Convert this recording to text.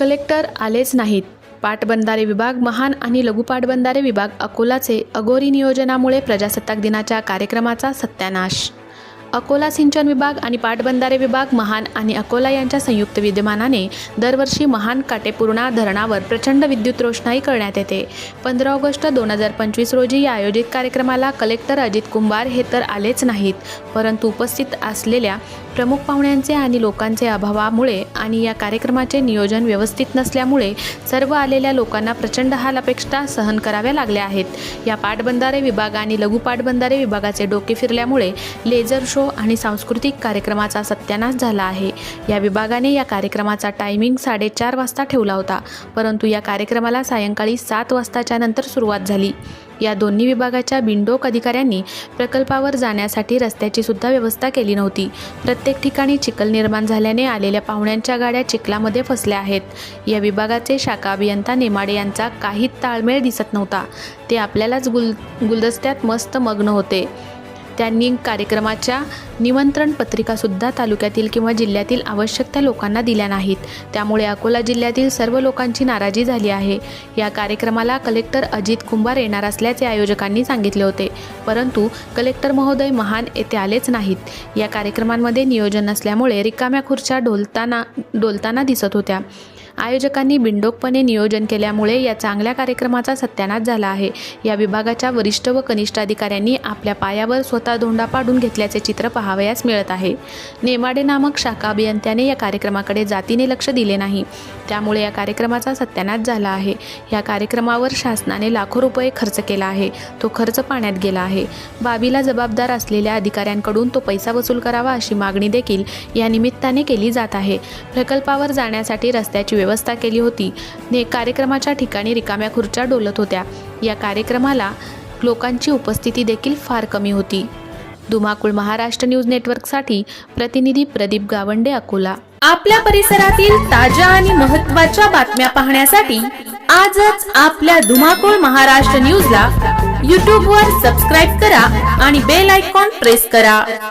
Collector आलेच नाहीत. पाटबंधारे विभाग महान आणि लघु पाटबंधारे विभाग अकोलाचे अगोरी नियोजनामुळे प्रजासत्ताक दिनाच्या कार्यक्रमाचा सत्यानाश. अकोला सिंचन विभाग आणि पाटबंधारे विभाग महान आणि अकोला यांच्या संयुक्त विद्यमानाने दरवर्षी महान काटेपूर्णा धरणावर प्रचंड विद्युत रोषणाई करण्यात येते. पंधरा ऑगस्ट दोन हजार पंचवीस रोजी या आयोजित कार्यक्रमाला कलेक्टर अजित कुंभार हे तर आलेच नाहीत परंतु उपस्थित असलेल्या प्रमुख पाहुण्यांचे आणि लोकांचे अभावामुळे आणि या कार्यक्रमाचे नियोजन व्यवस्थित नसल्यामुळे सर्व आलेल्या लोकांना प्रचंड हाल अपेक्षा सहन कराव्या लागल्या आहेत. या पाटबंधारे विभाग आणि लघु पाटबंधारे विभागाचे डोके फिरल्यामुळे लेझर शो आणि सांस्कृतिक कार्यक्रमाचा सत्यानाश झाला आहे. या विभागाने या कार्यक्रमाचा टायमिंग साडेचार वाजता ठेवला होता परंतु या कार्यक्रमाला सायंकाळी सात वाजताच्या नंतर सुरुवात झाली. या दोन्ही विभागाच्या बिंडोक अधिकाऱ्यांनी प्रकल्पावर जाण्यासाठी रस्त्याची सुद्धा व्यवस्था केली नव्हती. प्रत्येक ठिकाणी चिखल निर्माण झाल्याने आलेल्या पाहुण्यांच्या गाड्या चिखलामध्ये फसल्या आहेत. या विभागाचे शाखा अभियंता नेमाडे यांचा काहीच ताळमेळ दिसत नव्हता. ते आपल्यालाच गुल गुलदस्त्यात मस्त मग्न होते. त्यांनी कार्यक्रमाच्या निमंत्रण पत्रिकासुद्धा तालुक्यातील किंवा जिल्ह्यातील आवश्यक त्या लोकांना दिल्या नाहीत. त्यामुळे अकोला जिल्ह्यातील सर्व लोकांची नाराजी झाली आहे. या कार्यक्रमाला कलेक्टर अजित कुंभार येणार असल्याचे आयोजकांनी सांगितले होते. परंतु कलेक्टर महोदय महान येथे आलेच नाहीत. या कार्यक्रमांमध्ये नियोजन नसल्यामुळे रिकाम्या खुर्च्या ढोलताना डोलताना दिसत होत्या. आयोजकांनी बिंडोकपणे नियोजन केल्यामुळे या चांगल्या कार्यक्रमाचा सत्यानाश झाला आहे. या विभागाच्या वरिष्ठ व कनिष्ठ अधिकाऱ्यांनी आपल्या पायावर स्वतः धोंडा पाडून घेतल्याचे चित्र पाहावयास मिळत आहे. नेमाडे नामक शाखा अभियंत्याने या कार्यक्रमाकडे जातीने लक्ष दिले नाही. त्यामुळे या कार्यक्रमाचा सत्यानाश झाला आहे. या कार्यक्रमावर शासनाने लाखो रुपये खर्च केला आहे. तो खर्च पाण्यात गेला आहे. बाबीला जबाबदार असलेल्या अधिकाऱ्यांकडून तो पैसा वसूल करावा अशी मागणी देखील या निमित्ताने केली जात आहे. प्रकल्पावर जाण्यासाठी रस्त्याची व्यवस्था केली होती. ने कार्यक्रमाच्या ठिकाणी रिकाम्या खुर्च्या डोलत होत्या. या कार्यक्रमाला लोकांची उपस्थिती देखील फार कमी होती. धुमाकूळ महाराष्ट्र न्यूज नेटवर्कसाठी प्रतिनिधी प्रदीप गावंडे अकोला. आपल्या परिसरातील ताज्या आणि महत्त्वाच्या बातम्या पाहण्यासाठी आजच आपल्या धुमाकूळ महाराष्ट्र न्यूजला यूट्यूबवर सबस्क्राईब करा आणि बेल आयकॉन प्रेस करा.